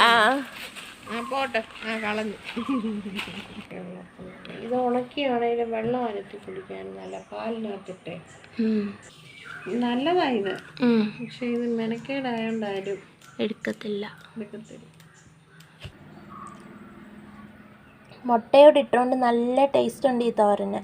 ആ ആ. പോട്ടെ. ആ കളഞ്ഞു. ഇത് ഉണക്കിയാണേലും വെള്ളം അരത്തി കുടിക്കാൻ നല്ല പാലിനകത്തിട്ടെ. നല്ലതാ ഇത്. പക്ഷെ ഇത് മെനക്കേടായോണ്ടാരും എടുക്കത്തില്ല. എടുക്കത്തില്ല. മുട്ടയോട് ഇട്ടുകൊണ്ട് നല്ല ടേസ്റ്റ് ഉണ്ട് ഈ തോരന്.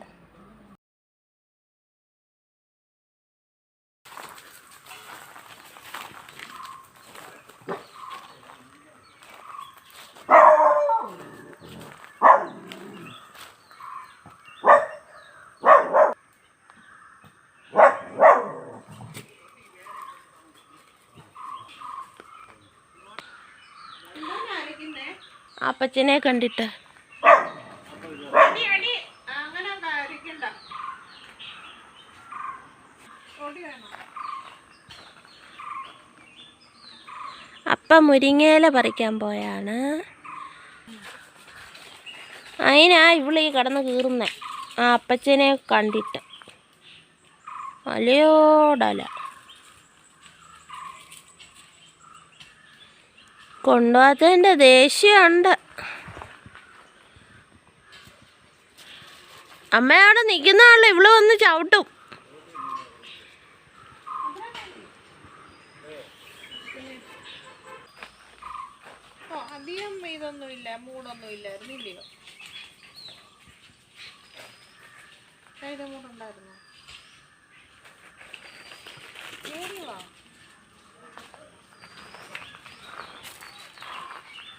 അപ്പച്ചനെ കണ്ടിട്ട്. അപ്പ മുരിങ്ങയില പറിക്കാൻ പോയാണ്. അതിനാ ഇവിളീ കടന്ന് കീറുന്നേ. ആ അപ്പച്ചനെ കണ്ടിട്ട്. അലയോടല കൊണ്ടുപോകാത്തതിന്റെ ദേഷ്യമുണ്ട്. അമ്മ അവിടെ നിൽക്കുന്ന ആളെ ഇവൾ വന്ന് ചവിട്ടും. ഇതൊന്നും ഇല്ല. മൂടൊന്നും ഇല്ലായിരുന്നു ഇല്ലയോ കൈത മൂടുണ്ടായിരുന്നു കേറിവാ പിങ്കിയെ അടിക്കാൻ വെച്ചേക്കുന്ന വടിയുണ്ട് അമ്മ ഉണ്ട്, ഉണ്ട്, ഉണ്ട്, അവിടുന്ന് ഉണ്ട്. തുള്ളി പാഞ്ഞിട്ട് ആ ഒരു അടിക്കാൻ വെച്ചേക്കുന്നെ. കൊണ്ടുപോകാത്തതിന്റെയാ കൊണ്ടുപോകാത്തതിന്റെയാ എന്നോട്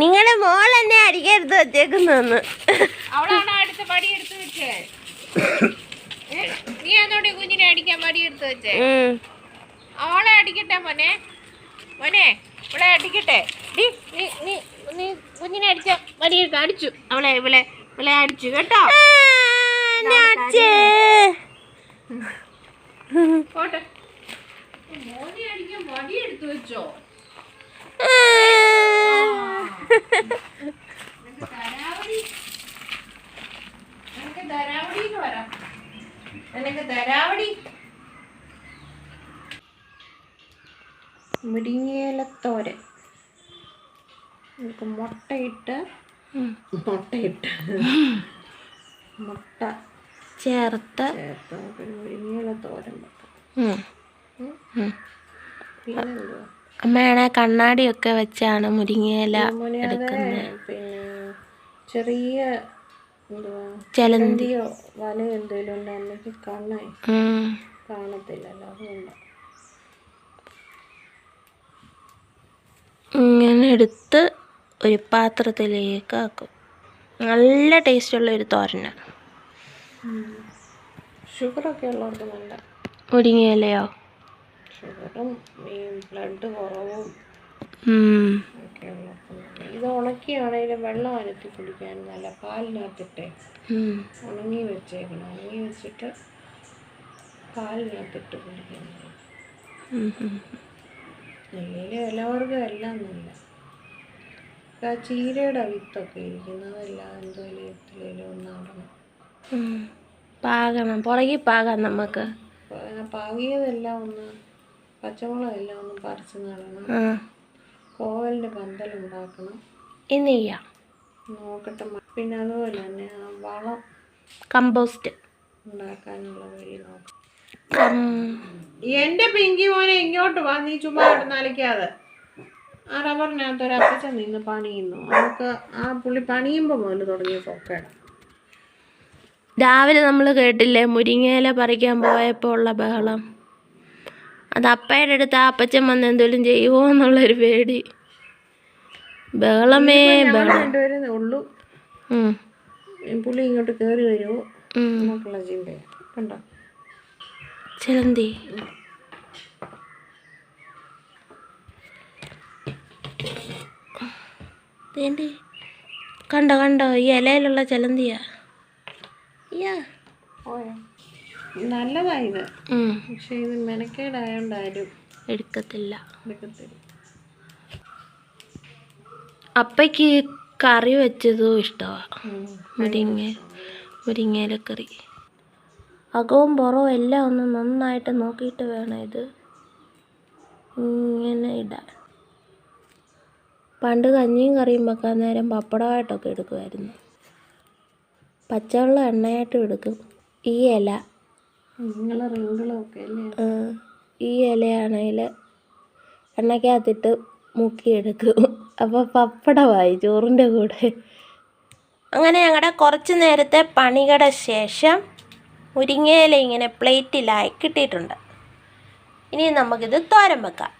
നിങ്ങളുടെ മോൾ എന്നെ അടിക്കരുത് വെച്ചേക്കുന്നെന്ന് അവളാണ് അടുത്ത പടി എടുത്ത് വെച്ചേ നീ കുഞ്ഞിനെ അടിക്കാൻ പടി എടുത്ത് വെച്ചേ അവളെ അടിക്കട്ടെ മോനെ. മോനെ ഇവിടെ അടിക്കട്ടെ. നീ നീ നീ കുഞ്ഞിനെ അടിച്ച അവളെ ഇവളെ ഇവളെ അടിച്ചു കേട്ടോ? പോട്ടെ. മോനെ അടിക്കാൻ വടി എടുത്ത് വെച്ചോ? മുരിങ്ങയിലത്തോരൻ. നമുക്ക് മുട്ടയിട്ട്. മുട്ടയിട്ട്. മുട്ട. ചേർത്ത്. ചേർത്ത് നമുക്കൊരു മുരിങ്ങയില തോരൻ വെക്കാം. ഉം. അമ്മയാണെ കണ്ണാടിയൊക്കെ വെച്ചാണ് മുരിങ്ങയില എടുക്കുന്നത്. പിന്നെ ചെറിയ ചെലന്തിയോ വല എന്തെങ്കിലും ഉണ്ട് അമ്മയ്ക്ക്? കാണത്തില്ലല്ലോ അതുകൊണ്ട്. ഇങ്ങനെ എടുത്ത് ഒരു പാത്രത്തിലേക്ക് ആക്കും. നല്ല ടേസ്റ്റുള്ള ഒരു തോരനാണ് ഷുഗറൊക്കെ ഉള്ളവർക്ക് നല്ല. മുരിങ്ങയിലയോ? ഷുഗറും ഈ ബ്ലഡ് കുറവും. ഒക്കെ ഇത് ഉണക്കിയാണെങ്കിലും വെള്ളം അരത്തി കുടിക്കാൻ നല്ല പാലിനകത്തിട്ടേ. ഉണങ്ങി വെച്ചേക്കണം. ഉണങ്ങി വെച്ചിട്ട് പാലിനകത്തിട്ട് കുടിക്കാൻ. നെല്ലിയിലെ എല്ലാവർക്കും എല്ലാം നല്ല ആ ചീരയുടെ വിത്തൊക്കെ ഇരിക്കുന്നതെല്ലാം എന്തോ ലേത്തിലും ഒന്നാടണം പാകണം. പുറകിൽ പാകാം നമുക്ക്. പാകിയതെല്ലാം ഒന്ന് പച്ചമുളകെല്ലാം ഒന്ന് പറിച്ച് നടണം. കോവലിന്റെ പന്തലുണ്ടാക്കണം. ഇന്ന് ചെയ്യാം നോക്കട്ടെ. പിന്നെ അതുപോലെ തന്നെ വളം കമ്പോസ്റ്റ്. ഉണ്ടാക്കാനുള്ള വഴി നോക്കാം കം. എന്റെ പിങ്കി മോനെ ഇങ്ങോട്ട് വാ. നീ ചുമ്മാ നാലിക്കാതെ. ആരാ ആ റബ്ബറിനകത്ത് ഒരു അപ്പച്ചൻ നിന്ന് പണിയുന്നു. നമുക്ക് ആ പുള്ളി പണിയുമ്പോൾ മുതൽ തുടങ്ങിയ സൊക്കേടാ രാവിലെ നമ്മൾ കേട്ടില്ലേ മുരിങ്ങയില പറിക്കാൻ പോയപ്പോൾ ഉള്ള ബഹളം. അത് അപ്പയുടെ അടുത്ത് ആ അപ്പച്ചൻ വന്ന് എന്തെങ്കിലും ചെയ്യുമോ എന്നുള്ളൊരു പേടി. ബഹളമേ ബഹളം. ഉള്ളൂ. പുള്ളി ഇങ്ങോട്ട് കയറി വരുമോ. ചിന്തയാണ് കണ്ടോ? ചിലന്തി. തേണ്ടി കണ്ടോ കണ്ടോ? ഈ ഇലയിലുള്ള ചലന്തിയാ. യാ പോയോ? നല്ലതാ ഇത് പക്ഷെ ഇത് മെനക്കേടായോണ്ടാരും എടുക്കത്തില്ല. എടുക്കത്തില്ല. അപ്പയ്ക്ക് കറി വെച്ചതും ഇഷ്ടമാണ് മുരിങ്ങ മുരിങ്ങ മുരിങ്ങയിലക്കറി. അകവും പുറവും എല്ലാം ഒന്ന് നന്നായിട്ട് നോക്കിയിട്ട് വേണം ഇത് ഇങ്ങനെ ഇടാൻ. പണ്ട് കഞ്ഞിയും കറിയും വെക്കാൻ നേരം പപ്പടമായിട്ടൊക്കെ എടുക്കുമായിരുന്നു. പച്ചവെള്ളം എണ്ണയായിട്ടും എടുക്കും. ഈ ഇല ഈ ഇലയാണെങ്കിൽ എണ്ണയ്ക്കകത്തിട്ട് മുക്കിയെടുക്കും. അപ്പോൾ പപ്പടമായി ചോറിന്റെ കൂടെ. അങ്ങനെ ഞങ്ങളുടെ കുറച്ച് നേരത്തെ പണികളുടെ ശേഷം മുരിങ്ങയില ഇങ്ങനെ പ്ലേറ്റിലായി കിട്ടിയിട്ടുണ്ട്. ഇനി നമുക്കിത് തോരൻ വെക്കാം.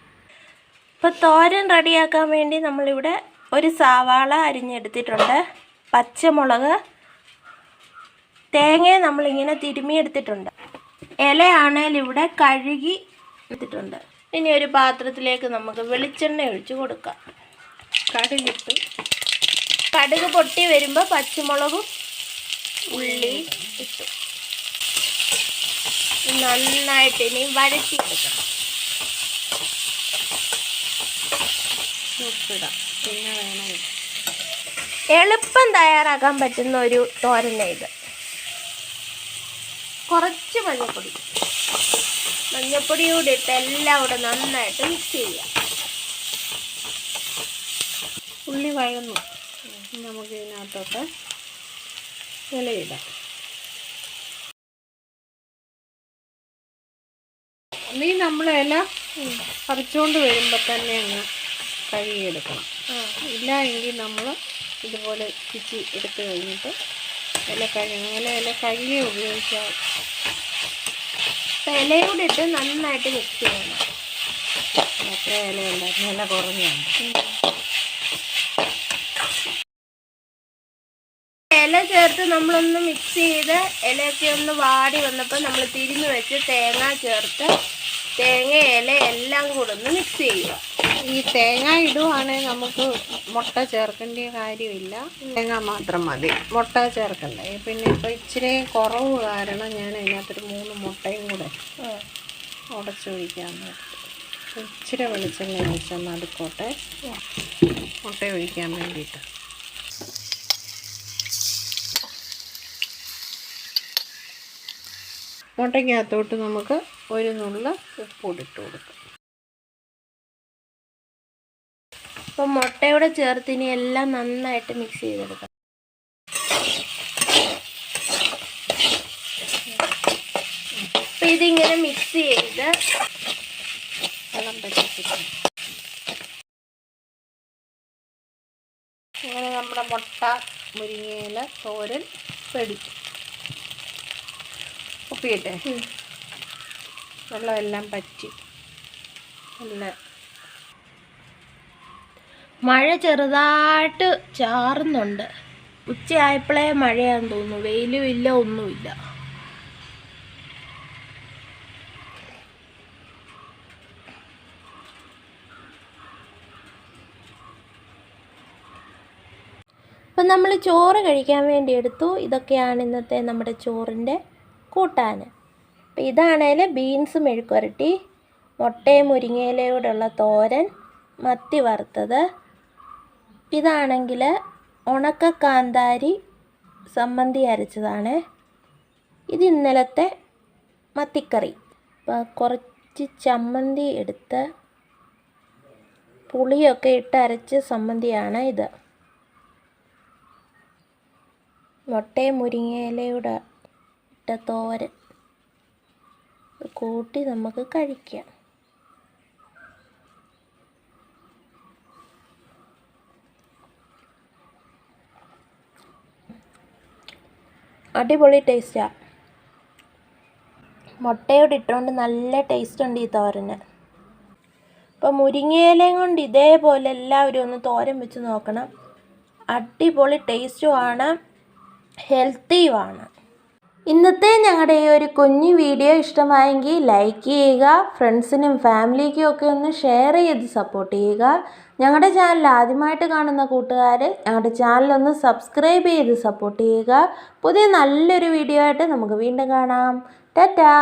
ഇപ്പോൾ തോരൻ റെഡിയാക്കാൻ വേണ്ടി നമ്മളിവിടെ ഒരു സവാള അരിഞ്ഞെടുത്തിട്ടുണ്ട്. പച്ചമുളക്. തേങ്ങ നമ്മളിങ്ങനെ തിരുമിയെടുത്തിട്ടുണ്ട് ഇലയാണേൽ ഇവിടെ കഴുകി എടുത്തിട്ടുണ്ട്. ഇനി ഒരു പാത്രത്തിലേക്ക് നമുക്ക് വെളിച്ചെണ്ണ ഒഴിച്ച് കൊടുക്കാം. കടുകിട്ട്. കടുക് പൊട്ടി വരുമ്പോൾ പച്ചമുളകും ഉള്ളി ഇട്ടു. നന്നായിട്ട് ഇനി വരച്ചി വേണം. എളുപ്പം തയ്യാറാക്കാൻ പറ്റുന്ന ഒരു തോരന ഇത്. കുറച്ച് മഞ്ഞൾപ്പൊടി മഞ്ഞൾപ്പൊടി കൂടി ഇട്ട് എല്ലാം കൂടെ നന്നായിട്ട് മിക്സ് ചെയ്യുക ഉള്ളി വഴന്നു. നമുക്ക് ഇതിനകത്തോട്ട് ഇലയിടാം. നീ നമ്മൾ ഇല പറിച്ചുകൊണ്ട് വരുമ്പോൾ തന്നെ അങ്ങ് കഴുകിയെടുക്കണം. ഇല്ല എങ്കിൽ നമ്മൾ ഇതുപോലെ പിച്ചി എടുത്ത് കഴിഞ്ഞിട്ട് ഇല അങ്ങനെ ഇല ഇല കഴുകി ഉപയോഗിച്ചാൽ അപ്പം ഇട്ട് നന്നായിട്ട് മിക്സ് ചെയ്യണം. എത്ര ഇലയല്ല ഇല കുറഞ്ഞുണ്ട്. ഇല ചേർത്ത് നമ്മളൊന്ന് മിക്സ് ചെയ്ത് ഇലയൊക്കെ ഒന്ന് വാടി വന്നപ്പോൾ നമ്മൾ തിരിഞ്ഞു വെച്ച് തേങ്ങ ചേർത്ത് തേങ്ങ ഇല എല്ലാം കൂടെ ഒന്ന് മിക്സ് ചെയ്യുക. ഈ തേങ്ങ ഇടുവാണെങ്കിൽ നമുക്ക് മുട്ട ചേർക്കേണ്ട കാര്യമില്ല. തേങ്ങ മാത്രം മതി. മുട്ട ചേർക്കണ്ടേ. പിന്നെ ഇപ്പോൾ ഇച്ചിരി കുറവ് കാരണം ഞാൻ അതിനകത്തൊരു മൂന്ന് മുട്ടയും കൂടെ ഉടച്ചൊഴിക്കാൻ ഇച്ചിരി വെളിച്ചെണ്ണ ഒഴിച്ചാൽ നടുക്കോട്ടെ മുട്ട ഒഴിക്കാൻ വേണ്ടിയിട്ട്. മുട്ടയ്ക്കകത്തോട്ട് നമുക്ക് ഒരു നുള്ള ഉപ്പിട്ട് കൊടുക്കാം. അപ്പം മുട്ടയോടെ ചേർത്ത് ഇനി എല്ലാം നന്നായിട്ട് മിക്സ് ചെയ്തെടുക്കാം. അപ്പം ഇതിങ്ങനെ മിക്സ് ചെയ്ത് വെള്ളം അങ്ങനെ നമ്മുടെ മുട്ട മുരിങ്ങയില തോരൻ പിടിക്കും ഉപ്പിയിട്ടെ? വെള്ളമെല്ലാം പറ്റി. നല്ല മഴ ചെറുതായിട്ട് ചാറുന്നുണ്ട്. ഉച്ചയായപ്പോഴേ മഴയാന്ന് തോന്നുന്നു. വെയിലും ഇല്ല ഒന്നുമില്ല. അപ്പം നമ്മൾ ചോറ് കഴിക്കാൻ വേണ്ടി എടുത്തു. ഇതൊക്കെയാണ് ഇന്നത്തെ നമ്മുടെ ചോറിന്റെ കൂട്ടാൻ. അപ്പം ഇതാണേൽ ബീൻസ് മെഴുക്കുരട്ടി മുട്ടയും മുരിങ്ങയിലയോടുള്ള തോരൻ മത്തി വറുത്തത് ഇതാണെങ്കിൽ ഉണക്ക കാന്താരി സമ്മന്തി അരച്ചതാണ്. ഇത് ഇന്നലത്തെ മത്തിക്കറി. അപ്പോൾ കുറച്ച് ചമ്മന്തി എടുത്ത് പുളിയൊക്കെ ഇട്ട് അരച്ച് സമ്മന്തിയാണ് ഇത്. മുട്ടയും മുരിങ്ങയിലയുടെ ഇട്ട തോരൻ. കൂട്ടി നമുക്ക് കഴിക്കാം. അടിപൊളി ടേസ്റ്റാണ് മുട്ടയോട് ഇട്ടുകൊണ്ട് നല്ല ടേസ്റ്റ് ഉണ്ട് ഈ തോരന്. അപ്പോൾ മുരിങ്ങയിലയും കൊണ്ട് ഇതേപോലെ എല്ലാവരും ഒന്ന് തോരൻ വെച്ച് നോക്കണം. അടിപൊളി ടേസ്റ്റുമാണ് ഹെൽത്തിയുമാണ് ഇന്നത്തെ ഞങ്ങളുടെ ഈ ഒരു കുഞ്ഞു വീഡിയോ ഇഷ്ടമായെങ്കിൽ ലൈക്ക് ചെയ്യുക ഫ്രണ്ട്സിനും ഫാമിലിക്കും ഒക്കെ ഒന്ന് ഷെയർ ചെയ്ത് സപ്പോർട്ട് ചെയ്യുക. ഞങ്ങളുടെ ചാനൽ ആദ്യമായിട്ട് കാണുന്ന കൂട്ടുകാർ ഞങ്ങളുടെ ചാനൽ ഒന്ന് സബ്സ്ക്രൈബ് ചെയ്ത് സപ്പോർട്ട് ചെയ്യുക. പുതിയ നല്ലൊരു വീഡിയോ ആയിട്ട് നമുക്ക് വീണ്ടും കാണാം. ടാറ്റാ!